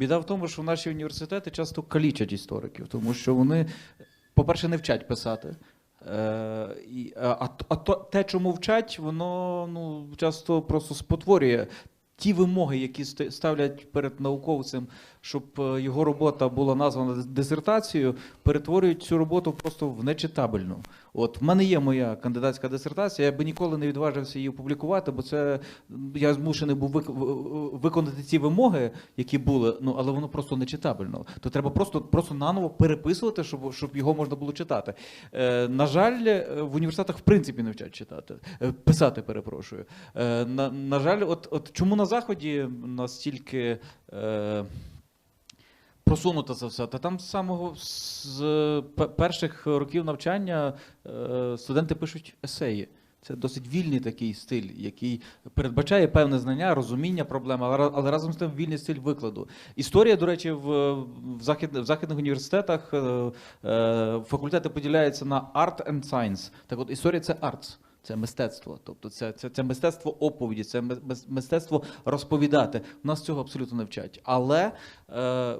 Біда в тому, що наші університети часто калічать істориків, тому що вони, по-перше, не вчать писати. Е, а те, чому вчать, воно ну, часто просто спотворює ті вимоги, які ставлять перед науковцем, щоб е, його робота була названа дисертацією, перетворюють цю роботу просто в нечитабельну. От в мене є моя кандидатська дисертація, я би ніколи не відважився її опублікувати, бо це я змушений був вик- виконати ці вимоги, які були, ну але воно просто нечитабельно. То треба просто, просто наново переписувати, щоб, щоб його можна було читати. Е, на жаль, е, в університетах в принципі не вчать читати, Е, писати, перепрошую. Е, на, на жаль, от, от чому на заході настільки. Е, Просунуто це все. Та там з самого з перших років навчання е, студенти пишуть есеї. Це досить вільний такий стиль, який передбачає певне знання, розуміння проблеми, але, але разом з тим вільний стиль викладу. Історія, до речі, в, в, захід, в західних університетах е, е, факультети поділяються на art and science. Так от історія це arts. Це мистецтво, тобто це, це, це мистецтво оповіді, це ми- мистецтво розповідати. У нас цього абсолютно не вчать. Але е,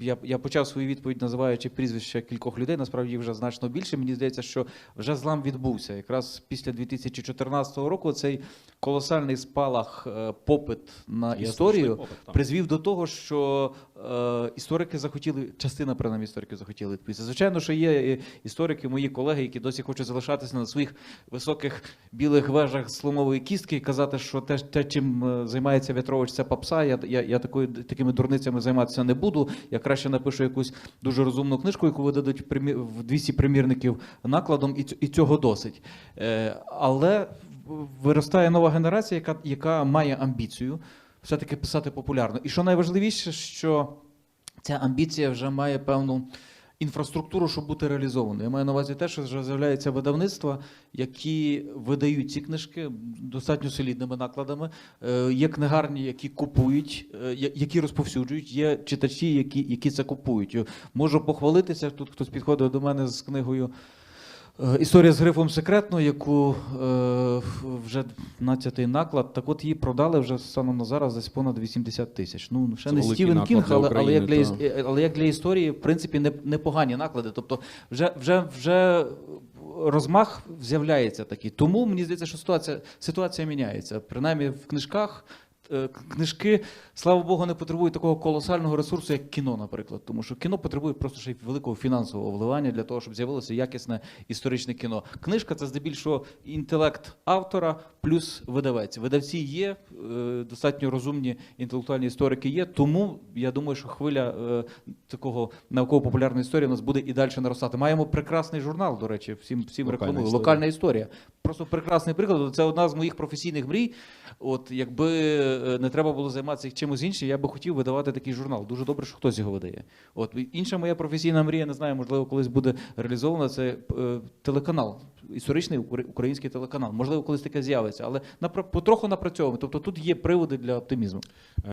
я, я почав свою відповідь, називаючи прізвища кількох людей. Насправді їх вже значно більше. Мені здається, що вже злам відбувся. Якраз після 2014 року цей колосальний спалах е, попит на Є історію попит, призвів до того, що е, історики захотіли, частина принаймні істориків захотіли відповісти. Звичайно, що є історики, мої колеги, які досі хочуть залишатися на своїх високих білих вежах сломової кістки і казати, що те, те чим е, займається В'ятрович, це попса. Я, я, я такою, такими дурницями займатися не буду. Я краще напишу якусь дуже розумну книжку, яку видадуть в примі- в 200 примірників накладом, і цього досить. Е, але виростає нова генерація, яка, яка має амбіцію все-таки писати популярно. І що найважливіше, що ця амбіція вже має певну інфраструктуру, щоб бути реалізованою. Я маю на увазі те, що вже з'являються видавництва, які видають ці книжки достатньо солідними накладами. Е, Є книгарні, які купують, е, які розповсюджують, є читачі, які, які це купують. Е, Можу похвалитися. Тут хтось підходив до мене з книгою. Е, Історія з грифом секретно, яку е, вже 12-й наклад. Так от її продали вже станом на зараз десь понад 80 тисяч. Ну ще Це не Стівен Кінг, але, але, як для, е, але як для історії, в принципі, не, непогані наклади. Тобто, вже, вже, вже розмах з'являється такий. Тому мені здається, що ситуація, ситуація міняється. Принаймні в книжках. Е, Книжки, слава Богу, не потребують такого колосального ресурсу, як кіно, наприклад. Тому що кіно потребує просто ще й великого фінансового вливання для того, щоб з'явилося якісне історичне кіно. Книжка це здебільшого інтелект автора плюс видавець. Видавці є, е, достатньо розумні інтелектуальні історики є. Тому я думаю, що хвиля е, такого науково-популярної історії у нас буде і далі наростати. Маємо прекрасний журнал, до речі, всім всім Локальна рекламую. історія. Локальна історія. Просто прекрасний приклад. Це одна з моїх професійних мрій. От якби е, не треба було займатися чимось іншим, я би хотів видавати такий журнал. Дуже добре, що хтось його видає. От інша моя професійна мрія, не знаю, можливо, колись буде реалізована. Це е, телеканал, історичний український телеканал. Можливо, колись таке з'явиться, але напра- потроху напрацьовуємо. Тобто тут є приводи для оптимізму.